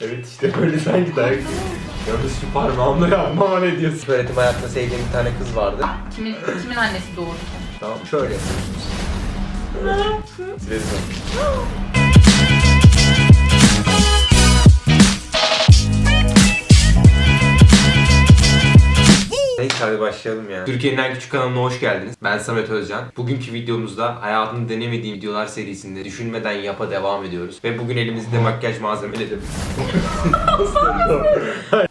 Evet işte böyle sanki daha Yalnız şu parmağımla yapmama ne diyorsun? Öğretim hayatında sevdiğim bir tane kız vardı. Kimin, kimin annesi doğurdu? Tamam şöyle. Silerim Neyse hadi başlayalım ya. Türkiye'nin en küçük kanalına hoş geldiniz. Ben Samet Özcan. Bugünkü videomuzda hayatımda denemediğim videolar serisinde düşünmeden yapa devam ediyoruz. Ve bugün elimizde makyaj malzemeleri.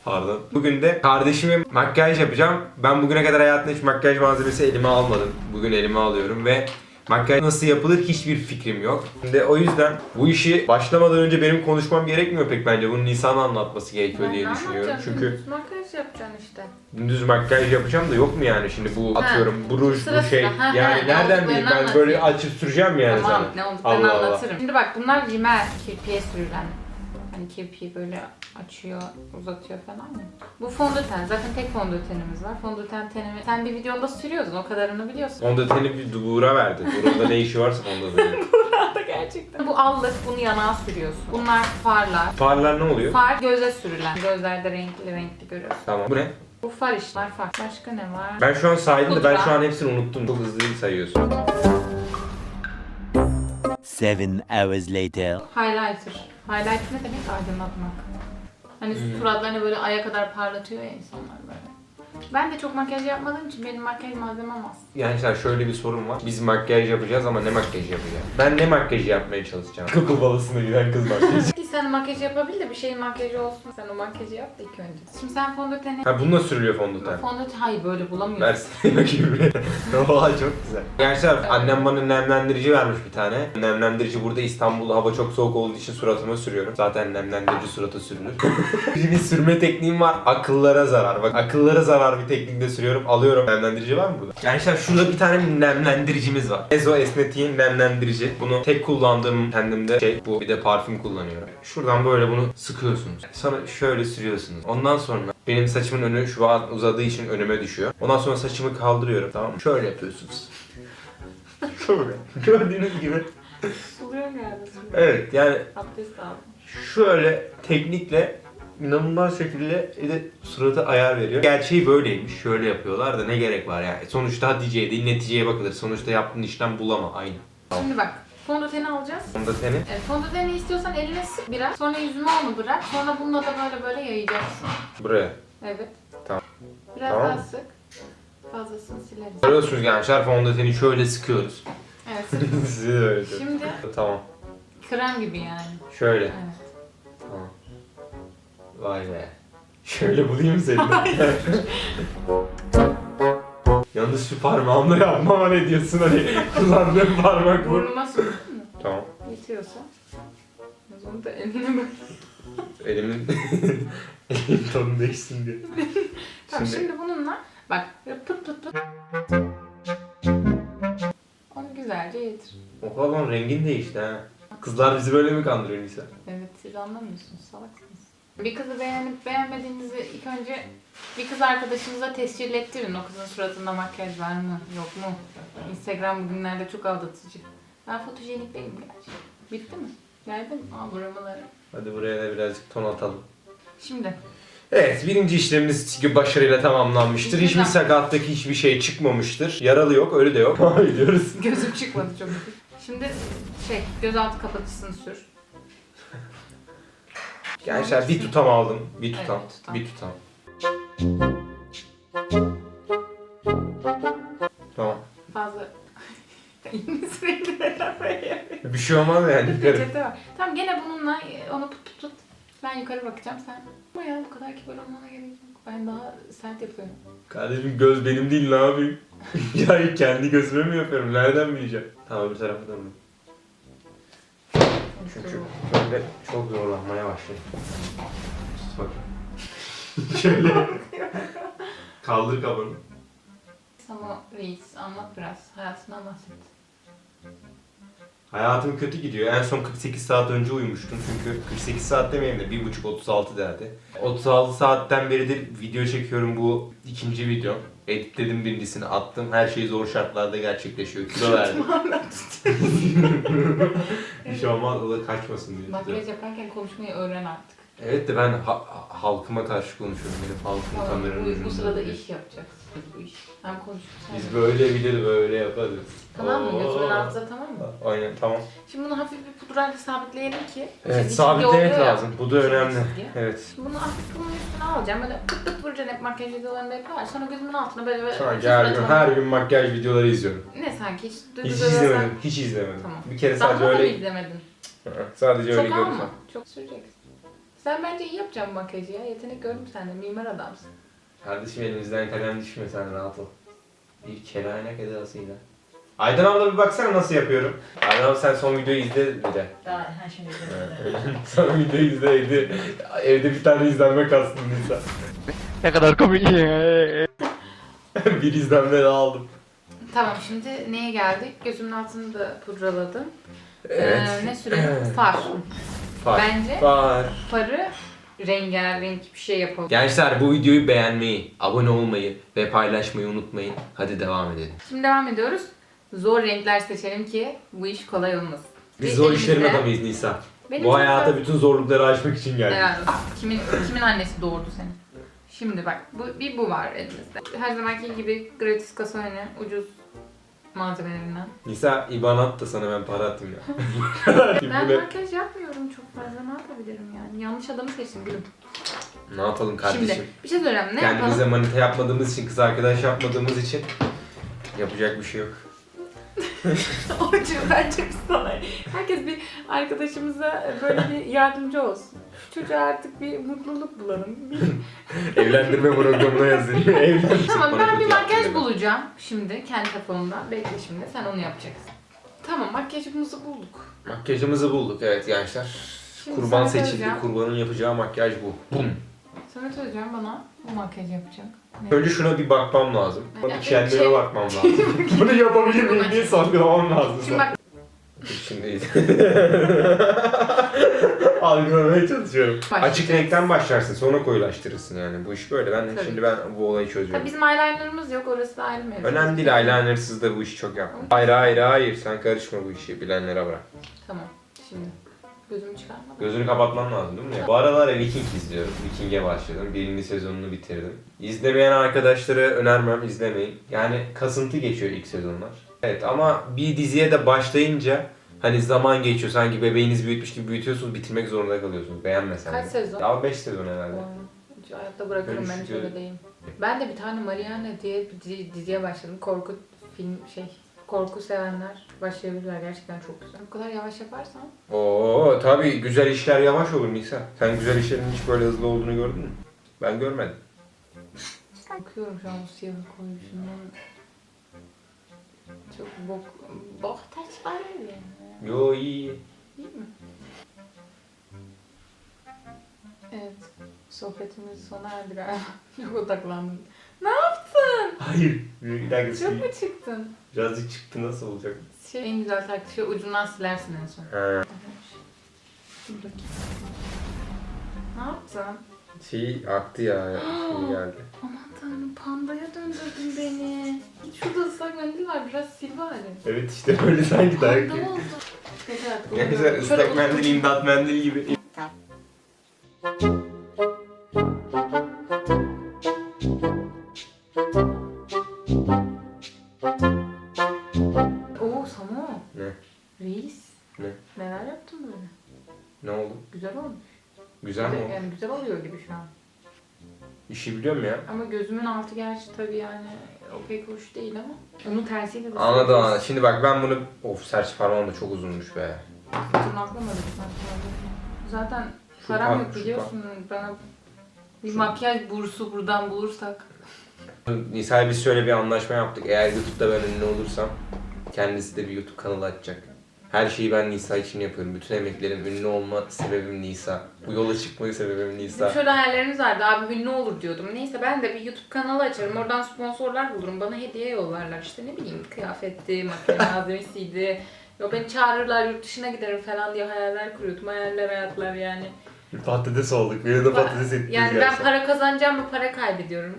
Pardon. Bugün de kardeşime makyaj yapacağım. Ben bugüne kadar hayatımda hiç makyaj malzemesi elime almadım. Bugün elime alıyorum ve Makyaj nasıl yapılır hiçbir fikrim yok. Şimdi o yüzden bu işi başlamadan önce benim konuşmam gerekmiyor pek bence. Bunu Nisan'a anlatması gerekiyor diye düşünüyorum. Çünkü makyaj yapacaksın işte. Düz makyaj yapacağım da yok mu yani şimdi bu atıyorum bu ruj Sıra bu şey sıra. Ha, yani ne nereden bileyim ben olduklarını böyle anlatayım. açıp süreceğim yani tamam sana. ne olduklarını Allah Allah. anlatırım. Şimdi bak bunlar rimel kirpiye sürülen. Hani kirpiği böyle açıyor, uzatıyor falan ya. Bu fondöten. Zaten tek fondötenimiz var. Fondöten tenimi sen bir videoda sürüyordun. O kadarını biliyorsun. Fondöteni bir Buğra verdi. Buğra'da ne işi varsa fondöteni. Burada gerçekten. Bu allık, bunu yanağa sürüyorsun. Bunlar farlar. Farlar ne oluyor? Far göze sürülen. Gözlerde renkli renkli görüyorsun. Tamam. Bu ne? Bu far işler far. Başka ne var? Ben şu an saydım da ben Pudra. şu an hepsini unuttum. Çok hızlı sayıyorsun. Seven hours later. Highlighter. Highlighter ne demek? Aydınlatmak. Hani Hmm. suratlarını böyle aya kadar parlatıyor ya insanlar böyle. Ben de çok makyaj yapmadığım için benim makyaj malzemem az. Gençler şöyle bir sorun var. Biz makyaj yapacağız ama ne makyaj yapacağız? Ben ne makyajı yapmaya çalışacağım? Kukul balısına giden kız makyajı. Ki sen makyaj yapabil de bir şeyin makyajı olsun. Sen o makyajı yap da ilk önce. Şimdi sen fondöteni... ha bununla sürülüyor fondöten. Fondöten hayır böyle bulamıyorsun. Versene bakayım bir. Oha çok güzel. Gençler annem bana nemlendirici vermiş bir tane. Nemlendirici burada İstanbul'da hava çok soğuk olduğu için suratıma sürüyorum. Zaten nemlendirici surata sürülür. bir sürme tekniğim var. Akıllara zarar. Bak akıllara zarar bir teknikle sürüyorum. Alıyorum. Nemlendirici var mı burada? Gençler şurada bir tane nemlendiricimiz var. Ezo Esnetiğin nemlendirici. Bunu tek kullandığım kendimde şey bu. Bir de parfüm kullanıyorum. Şuradan böyle bunu sıkıyorsunuz. Sonra şöyle sürüyorsunuz. Ondan sonra benim saçımın önü şu an uzadığı için önüme düşüyor. Ondan sonra saçımı kaldırıyorum tamam mı? Şöyle yapıyorsunuz. Şöyle. Gördüğünüz gibi. Suluyor geldi. Evet yani Abdest aldım. şöyle teknikle inanılmaz şekilde de surata ayar veriyor. Gerçeği böyleymiş. Şöyle yapıyorlar da ne gerek var yani. Sonuçta Hatice'ye değil neticeye bakılır. Sonuçta yaptığın işlem bulama aynı. Şimdi bak fondöteni alacağız. Onda senin Evet, fondöteni istiyorsan eline sık biraz. Sonra yüzüme onu bırak. Sonra bununla da böyle böyle yayacaksın. buraya. Evet. Tamam. Biraz Tamam. daha sık. Fazlasını sileriz. Görüyorsunuz gençler fondöteni şöyle sıkıyoruz. Evet. Size de öyle. Şimdi Tamam. krem gibi yani. Şöyle. Evet. Vay be. Şöyle bulayım seni. Yalnız şu parmağımla yapmama ne diyorsun hani kullandığım parmak bu. Burnuma sürdün mü? Tamam. Yetiyorsa. O zaman da eline böyle. Elimin elimin tadı değişsin diye. Tamam Şimdi- şimdi, bununla bak böyle pıt pıt pıt. Onu güzelce yedir. Oha lan rengin değişti ha. Kızlar bizi böyle mi kandırıyor Nisa? Evet siz anlamıyorsunuz salaksınız. Bir kızı beğenip beğenmediğinizi ilk önce bir kız arkadaşınıza tescil ettirin. O kızın suratında makyaj var mı yok mu? Instagram bugünlerde çok aldatıcı. Ben fotojenik değilim gerçi. Bitti mi? Geldi mi? Aa buramaları. Hadi buraya da birazcık ton atalım. Şimdi Evet birinci işlemimiz başarıyla tamamlanmıştır. Hiçbir Güzel. sakatlık hiçbir şey çıkmamıştır. Yaralı yok ölü de yok. Devam ediyoruz. gözüm çıkmadı çok. Şimdi şey gözaltı kapatıcısını sür. Gençler bir tutam aldım. Bir tutam. Evet, tutam. Bir tutam. Tamam. Fazla sürekli neden böyle? Bir şey olmaz yani. Yukarı. Peçete var. Tamam gene bununla e, onu tut tut tut. Ben yukarı bakacağım sen. Ama ya bu kadar kibar olmana gerek yok. Ben daha sert yapıyorum. Kardeşim göz benim değil ne yapayım? ya kendi gözüme mi yapıyorum? Nereden bileceğim? Tamam bir tarafa döndüm. Çünkü böyle çok zorlanmaya başladım. Tut bakayım. Şöyle. Kaldır kafanı. Ama reis anlat biraz. Hayatından bahset. Hayatım kötü gidiyor. En son 48 saat önce uyumuştum çünkü 48 saat demeyeyim de 1.5-36 derdi. 36 saatten beridir video çekiyorum bu ikinci video. Editledim birincisini attım. Her şey zor şartlarda gerçekleşiyor. Kilo verdim. o da kaçmasın diye. Makyaj yaparken konuşmayı öğren artık. Evet de ben ha- halkıma karşı konuşuyorum. Benim halkım Tamam, kameranın bu, bu önünde. sırada iş yapacaksın. Bu iş. Hem konuşursun. Biz böyle bilir böyle yaparız. Tamam mı? Gözümün altında tamam mı? Aynen tamam. Şimdi bunu hafif bir pudrayla sabitleyelim ki. Evet çizgi sabitlemek oluyor ya. lazım. Bu da önemli. çizgi. Evet. Şimdi bunu hafif bunun üstüne alacağım. Böyle pıt pıt vuracaksın hep makyaj videolarında yapıyorlar. Sonra gözümün altına böyle böyle. Sanki her gün, her gün makyaj videoları izliyorum. Ne sanki hiç Hiç duygu görmesen- izlemedim. Hiç izlemedim. Tamam. Bir kere sadece da mı öyle izlemedin? Hı, sadece öyle Çok gördüm. alma. Çok süreceksin. Sen bence iyi yapacaksın makyajı ya. Yetenek gördüm sende. Mimar adamsın. Kardeşim elimizden kalem düşme sen rahat ol. Bir kelaynak edasıyla. Aydan abla bir baksana nasıl yapıyorum. Aydan abla sen son videoyu izle bir de. Daha ha şimdi son videoyu izle evde. Evde bir tane izlenme kastın Nisa. Ne kadar komik. bir izlenme daha aldım. Tamam şimdi neye geldik? Gözümün altını da pudraladım. Evet. Ee, ne sürelim? Far. Far. Bence Far. farı rengarenk bir şey yapalım. Gençler bu videoyu beğenmeyi, abone olmayı ve paylaşmayı unutmayın. Hadi devam edelim. Şimdi devam ediyoruz. Zor renkler seçelim ki bu iş kolay olmasın. Biz zor işlerin elimizde- adamıyız Nisa. Benim bu çok hayata fazla- bütün zorlukları aşmak için geldik. Herhalde. Kimin, kimin annesi doğurdu seni? Şimdi bak bu, bir bu var elimizde. Her zamanki gibi gratis kasa önü ucuz malzemelerinden. Nisa IBAN at da sana ben para atayım ya. Ben Bu ne? makyaj yapmıyorum çok fazla ne yapabilirim yani. Yanlış adamı seçtim gülüm. Ne yapalım kardeşim? Şimdi bir şey söyleyeyim ne Kendimize yapalım? manita yapmadığımız için, kız arkadaş yapmadığımız için yapacak bir şey yok. Orçun bence biz sana. Herkes bir arkadaşımıza böyle bir yardımcı olsun. Çocuğa artık bir mutluluk bulalım. Evlendirme programına. Evlendirme Tamam ben bir makyaj bulacağım şimdi kendi kafamda. Bekle şimdi sen onu yapacaksın. Tamam makyajımızı bulduk. Makyajımızı bulduk evet gençler. Şimdi Kurban seçildi. söyleyeceğim. Kurbanın yapacağı makyaj bu. Bum. Samet Özcan bana bu makyaj yapacak. Ne? Önce şuna bir bakmam lazım. Bana kendime şey- bakmam lazım. Bunu yapabilir miyim diye sorgulamam lazım. Şimdi bak Şimdi algılamaya çalışıyorum. Açık renkten başlarsın sonra koyulaştırırsın yani. Bu iş böyle. Ben Tabii. şimdi ben bu olayı tabii çözüyorum. bizim eyelinerımız yok orası da ayrı mevzu. Önemli değil eyelinersız da bu işi çok yapma. Hayır hayır hayır sen karışma bu işi bilenlere bırak. Tamam şimdi gözümü çıkarmadım. Gözünü kapatman lazım değil mi? Bu aralar Viking izliyorum. Viking'e başladım. Birinci sezonunu bitirdim. İzlemeyen arkadaşlara önermem izlemeyin. Yani kasıntı geçiyor ilk sezonlar. Evet ama bir diziye de başlayınca hani zaman geçiyor sanki bebeğiniz büyütmüş gibi büyütüyorsunuz bitirmek zorunda kalıyorsunuz beğenmesen Kaç de. sezon? Daha 5 sezon herhalde. Hiç hayatta bırakırım ben hiç öyle değilim. Ben de bir tane Mariana diye bir dizi- diziye başladım. Korku film şey korku sevenler başlayabilirler gerçekten çok güzel. Bu kadar yavaş yaparsan Oo tabii güzel işler yavaş olur Nisa. Sen güzel işlerin hiç böyle hızlı olduğunu gördün mü? Ben görmedim. bakıyorum şu an bu siyahı koyuşundan çok bok bok taç var yani. Yo iyi iyi. Mi? Evet. Sohbetimiz sona erdi galiba. Çok odaklandım. Ne yaptın? Hayır. Bir dakika Çok mu çıktın? Birazcık çıktı nasıl olacak? Şey, en güzel taktik şey ucundan silersin en son. Ha. Dur bakayım. Ne yaptın? Şey aktı ya. Şey geldi. Aman tanrım pandaya döndürdün beni. Şurada ıslak mendil var biraz sil bari. Evet işte böyle sanki dayak Panda oldu. Ne güzel ıslak mendil, imdat mendil gibi. Oo Samo. Ne? Reis. Ne? Neler yaptın böyle? Ne oldu? Güzel olmuş. Güzel mi oldu? Yani güzel oluyor gibi şu an. İşi biliyorum ya. Ama gözümün altı gerçi tabii yani o pek hoş değil ama. Onun tersiyle de Anladım anladım. Şimdi bak ben bunu... Of serç parmağım da çok uzunmuş be. Tırnaklamadık zaten. Şu param par- yok şu biliyorsun. Bana bir makyaj bursu buradan bulursak. Nisa'ya biz şöyle bir anlaşma yaptık. Eğer YouTube'da ben ünlü olursam kendisi de bir YouTube kanalı açacak. Her şeyi ben Nisa için yapıyorum. Bütün emeklerim, ünlü olma sebebim Nisa. Bu yola çıkma sebebim Nisa. şöyle hayallerimiz vardı. Abi ünlü olur diyordum. Neyse ben de bir YouTube kanalı açarım. Oradan sponsorlar bulurum. Bana hediye yollarlar. İşte ne bileyim kıyafetti, makyaj malzemesiydi. Yok beni çağırırlar yurt dışına giderim falan diye hayaller kuruyordum. Hayaller hayatlar yani. Patates olduk. Beni de patates ettiniz Yani ben para kazanacağım ve para kaybediyorum.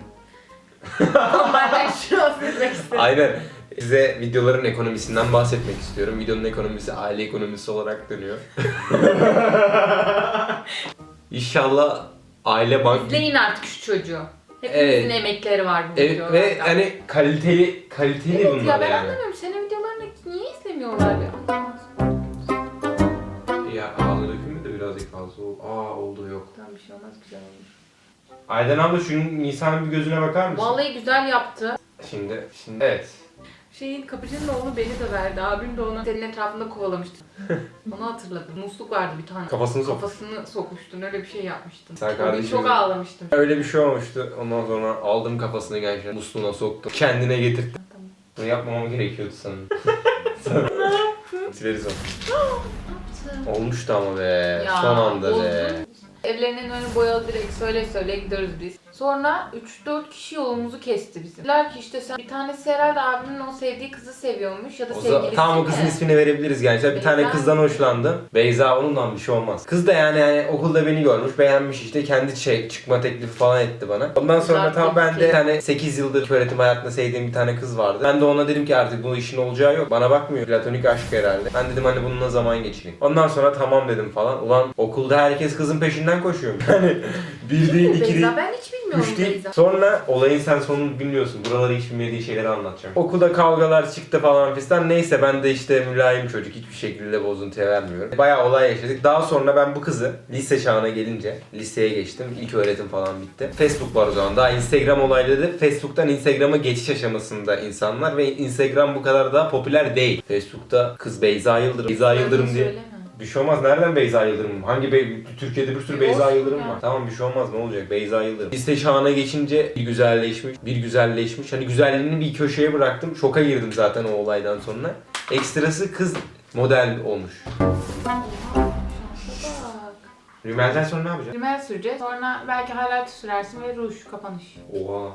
Onlardan şu an silmek istedim. Aynen. Size videoların ekonomisinden bahsetmek istiyorum. Videonun ekonomisi aile ekonomisi olarak dönüyor. İnşallah aile bank İzleyin artık şu çocuğu. Hepimizin Evet. emekleri var bu Evet, videolarda. ve hani kaliteli kaliteli Evet bunlar ya ben yani. anlamıyorum. Senin videolarını niye izlemiyorlar ya? Ya ağzı dökümü de birazcık fazla oldu. Aa oldu yok. Tamam bir şey olmaz güzel olmuş. Aydan abla şunun Nisan'ın bir gözüne bakar mısın? Vallahi güzel yaptı. Şimdi, şimdi evet. Şeyin kapıcının oğlu beni de verdi. Abim de onu senin etrafında kovalamıştı. Onu hatırladım. Musluk vardı bir tane. Kafasını sok. Kafasını sokmuştun. Öyle bir şey yapmıştın. Sen O gün kardeşim- Çok ağlamıştım. Öyle bir şey olmuştu. Ondan sonra aldım kafasını gerçekten musluğuna soktum. Kendine getirttim. Tamam. Bunu yapmamam gerekiyordu sanırım. Sileriz onu. Olmuştu ama be. Son anda be. Evlerinin önü boyalı direkt söyle söyle gidiyoruz biz. Sonra 3-4 kişi yolumuzu kesti bizim. Dediler ki işte sen bir tanesi herhalde abimin o sevdiği kızı seviyormuş ya da O sevgilisi tamam o kızın mi? ismini verebiliriz gençler. Bir tane Beyza. kızdan hoşlandım. Beyza onunla bir şey olmaz. Kız da yani, yani okulda beni görmüş, beğenmiş işte kendi şey, çıkma teklifi falan etti bana. Ondan sonra Güzel tam ben de bir tane 8 yıldır öğretim hayatında sevdiğim bir tane kız vardı. Ben de ona dedim ki artık bu işin olacağı yok. Bana bakmıyor. Platonik aşk herhalde. Ben dedim hani bununla zaman geçireyim. Ondan sonra tamam dedim falan. Ulan okulda herkes kızın peşinden koşuyor. Hani bir değil, iki değil. Beyza ben hiç bilmiyorum Üç değil. Beyza. Sonra olayın sen sonunu bilmiyorsun. Buraları hiç bilmediği şeyleri anlatacağım. Okulda kavgalar çıktı falan fistan. Neyse ben de işte mülayim çocuk. Hiçbir şekilde bozuntuya vermiyorum. Bayağı olay yaşadık. Daha sonra ben bu kızı lise çağına gelince liseye geçtim. İlk öğretim falan bitti. Facebook var o zaman. Daha Instagram olayları Facebook'tan Instagram'a geçiş aşamasında insanlar ve Instagram bu kadar da popüler değil. Facebook'ta kız Beyza Yıldırım, Beyza Yıldırım diye Söyleme. Bir şey olmaz. Nereden Beyza Yıldırım? Hangi Bey... Türkiye'de bir sürü E, Beyza olsun Yıldırım ya. var. Tamam bir şey olmaz. Ne olacak? Beyza Yıldırım. Lise çağına geçince bir güzelleşmiş. Bir güzelleşmiş. Hani güzelliğini bir köşeye bıraktım. Şoka girdim zaten o olaydan sonra. Ekstrası kız model olmuş. Bak. Rümel'den sonra ne yapacağız? Rimel süreceğiz. Sonra belki highlight sürersin ve ruj kapanış. Oha.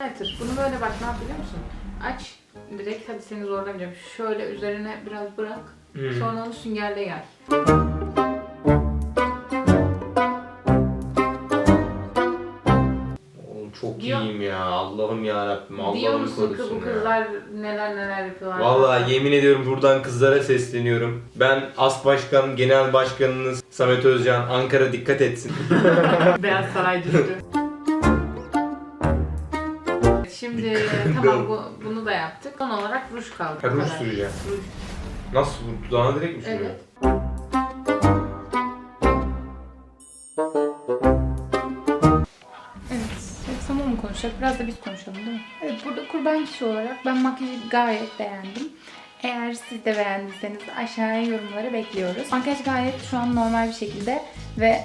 Highlighter. Bunu böyle bak ne yap biliyor musun? Aç. Direkt hadi seni zorlamayacağım. Şöyle üzerine biraz bırak. Hmm. Sonra onu süngerle gel. Oğlum çok Diyor- iyiyim ya. Allah'ım ya Rabbim. Diyor Allah'ım musun ki korusun bu ya. kızlar neler neler yapıyorlar? Vallahi yemin ediyorum buradan kızlara sesleniyorum. Ben As Başkan, Genel Başkanınız Samet Özcan, Ankara dikkat etsin. Beyaz Saray düştü. Şimdi tamam bu, bunu da yaptık. Son olarak ruj kaldı. Ruj süreceğim. Ruj. Nasıl bu? Dudağına direkt mi sürüyor? Evet. Evet. Sama mı konuşacak? Biraz da biz konuşalım değil mi? Evet burada kurban kişi olarak ben makyajı gayet beğendim. Eğer siz de beğendiyseniz aşağıya yorumları bekliyoruz. Makyaj gayet şu an normal bir şekilde ve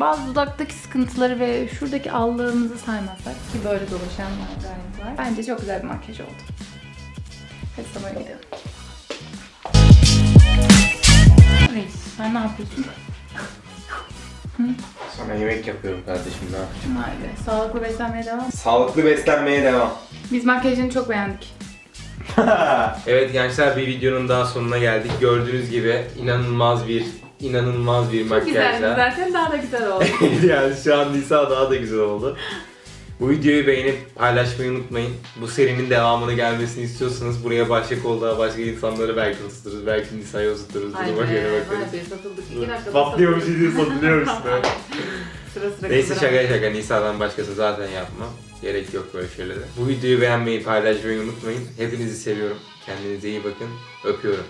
bazı dudaktaki sıkıntıları ve şuradaki allığımızı saymazsak ki böyle dolaşanlar gayet var. Bence çok güzel bir makyaj oldu. Hadi sana gidelim. Reis sen ne yapıyorsun? Sana yemek yapıyorum kardeşim ne yapayım? Haydi. Sağlıklı beslenmeye devam. Sağlıklı beslenmeye devam. Biz makyajını çok beğendik. evet gençler bir videonun daha sonuna geldik. Gördüğünüz gibi inanılmaz bir inanılmaz bir Çok güzeldi makyajla. zaten daha da güzel oldu. yani şu an Nisa daha da güzel oldu. Bu videoyu beğenip paylaşmayı unutmayın. Bu serinin devamını gelmesini istiyorsanız buraya başka kolluğa başka insanları belki ısıtırız. Belki Nisa'yı ısıtırız. Haydi. Duruma göre bakarız. Haydi satıldık. İki dakikada Patlıyormuş satıldık. diye satılıyormuş. işte. Sıra sıra Neyse şaka şaka Nisa'dan başkası zaten yapmam. Gerek yok böyle şeylere. Bu videoyu beğenmeyi, paylaşmayı unutmayın. Hepinizi seviyorum. Kendinize iyi bakın. Öpüyorum.